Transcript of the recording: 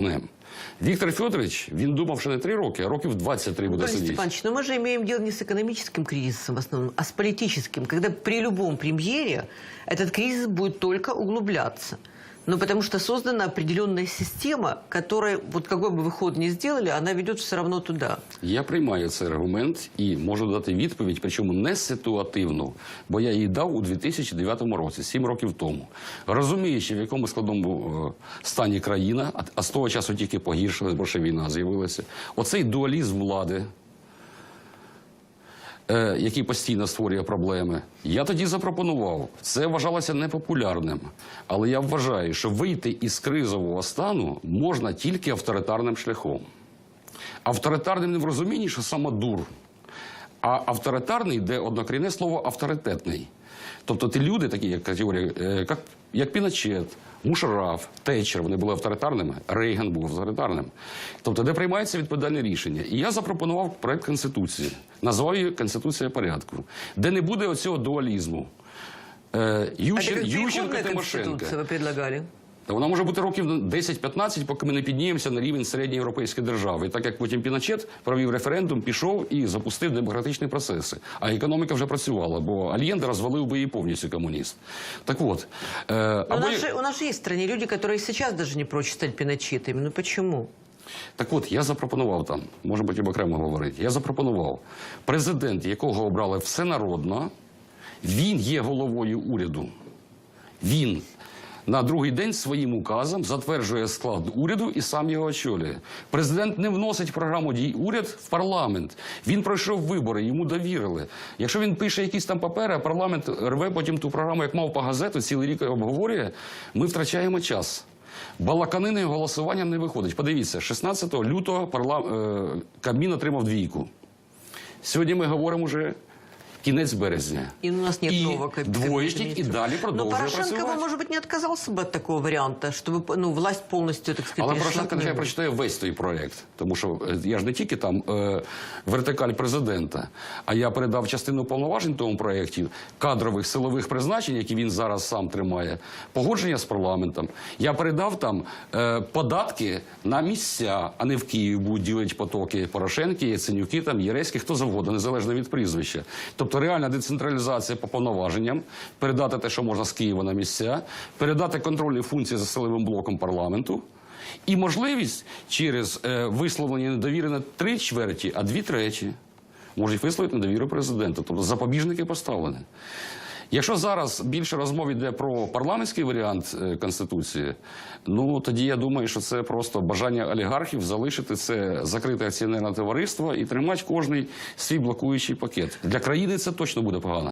ним. Віктор Федорович, він думав, що не три роки, а років 23 буде Борис сидіти. Степанович, но мы же имеем дело не с экономическим кризисом в основном, а с политическим, когда при любом премьере этот кризис будет только углубляться. Ну, потому что создана определенная система, которая, вот какой бы вы ход ни сделали, она ведет все равно туда. Я приймаю цей аргумент і можу дати відповідь, причому не ситуативну, бо я її дав у 2009 році, 7 років тому. Розуміючи, в якому складному е, стані країна, а, з того часу тільки погіршилась, бо ще війна з'явилася. Оцей дуалізм влади, який постійно створює проблеми, я тоді запропонував. Це вважалося непопулярним. Але я вважаю, що вийти із кризового стану можна тільки авторитарним шляхом. Авторитарним не в розумінні, що самодур, а авторитарний, де однокорінне слово авторитетний. Тобто ті люди, такі як категорія, е, як, як Піночет, Мушараф, Тетчер, вони були авторитарними, Рейган був авторитарним. Тобто, де приймається відповідальне рішення. І я запропонував проект Конституції, назвав її Конституція порядку, де не буде оцього дуалізму. Е, Ющен, это как Ющенко, Тимошенко. конституция вы предлагали? Та вона може бути років 10-15, поки ми не піднімемося на рівень середньоєвропейської держави. І так як потім Піночет провів референдум, пішов і запустив демократичні процеси. А економіка вже працювала, бо Альєнде розвалив би її повністю комуніст. Так от, е, або у, нас же, у нас же есть в люди, которые сейчас даже не прочь стать пиночетами. Ну почему? Так от, я запропонував там, може потім окремо говорити, я запропонував, президент, якого обрали всенародно, він є головою уряду. Він на другий день своїм указом затверджує склад уряду і сам його очолює. Президент не вносить програму дій уряд в парламент. Він пройшов вибори, йому довірили. Якщо він пише якісь там папери, а парламент рве потім ту програму, як мав по газету, цілий рік обговорює, ми втрачаємо час. Балаканини голосування не виходить. Подивіться, 16 лютого парла... е, Кабмін отримав двійку. Сьогодні ми говоримо вже кінець березня. И у нас нет І нового кабинета двоєчник і министров. далі Но продовжує Порошенко, працювати. бы, может быть, не отказался бы от такого варианта, чтобы ну, власть полностью, так сказать, Але перешла Порошенко к нехай нему. прочитає весь той проєкт, тому що е, я ж не тільки там е, вертикаль президента, а я передав частину повноважень тому проєкті кадрових силових призначень, які він зараз сам тримає, погодження з парламентом. Я передав там е, податки на місця, а не в Київ будуть ділити потоки Порошенки, Яценюки, там Єреськи, хто завгодно, незалежно від прізвища. Тобто реальна децентралізація по повноваженням, передати те, що можна з Києва на місця, передати контрольні функції за силовим блоком парламенту. І можливість через е, висловлення недовіри на три чверті, а дві треті можуть висловити недовіру президента, Тобто запобіжники поставлені. Якщо зараз більше розмов йде про парламентський варіант е, конституції, ну тоді я думаю, що це просто бажання олігархів залишити це закрите акціонерне товариство і тримати кожний свій блокуючий пакет. Для країни це точно буде погано.